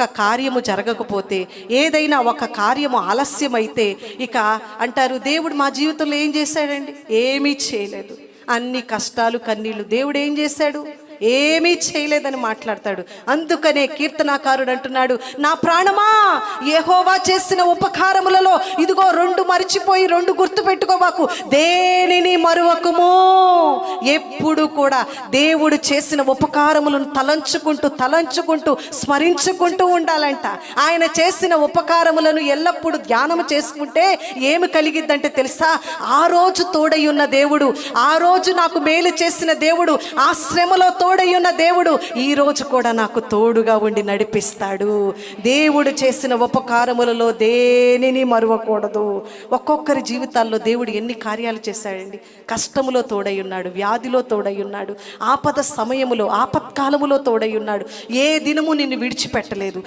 ఒక కార్యము జరగకపోతే ఏదైనా ఒక కార్యము ఆలస్యమైతే ఇక అంటారు దేవుడు మా జీవితంలో ఏం చేశాడండి? ఏమీ చేయలేదు. అన్ని కష్టాలు కన్నీళ్ళు దేవుడు ఏం చేశాడు? ఏమీ చేయలేదని మాట్లాడతాడు. అందుకనే కీర్తనాకారుడు అంటున్నాడు నా ప్రాణమా? ఏహోవా చేసిన ఉపకారములలో ఇది మరిచిపోయి రెండు గుర్తు పెట్టుకోబాకు దేనిని మరువకుము? ఎప్పుడు కూడా దేవుడు చేసిన ఉపకారములను తలంచుకుంటూ తలంచుకుంటూ స్మరించుకుంటూ ఉండాలంట. ఆయన చేసిన ఉపకారములను ఎల్లప్పుడూ ధ్యానం చేసుకుంటే ఏమి కలిగిద్దంటే తెలుసా? ఆ రోజు తోడై ఉన్న దేవుడు ఆ రోజు నాకు మేలు చేసిన దేవుడు ఆ శ్రమలో తోడై ఉన్న దేవుడు ఈ రోజు కూడా నాకు తోడుగా ఉండి నడిపిస్తాడు. దేవుడు చేసిన ఉపకారములలో దేనిని మరువకూడదు? ఒక్కొక్కరి జీవితాల్లో దేవుడు ఎన్ని కార్యాలు చేశాడండి? కష్టములో తోడై ఉన్నాడు వ్యాధిలో తోడై ఉన్నాడు ఆపద సమయములో ఆపత్కాలములో తోడై ఉన్నాడు. ఏ దినము నిన్ను విడిచిపెట్టలేదు.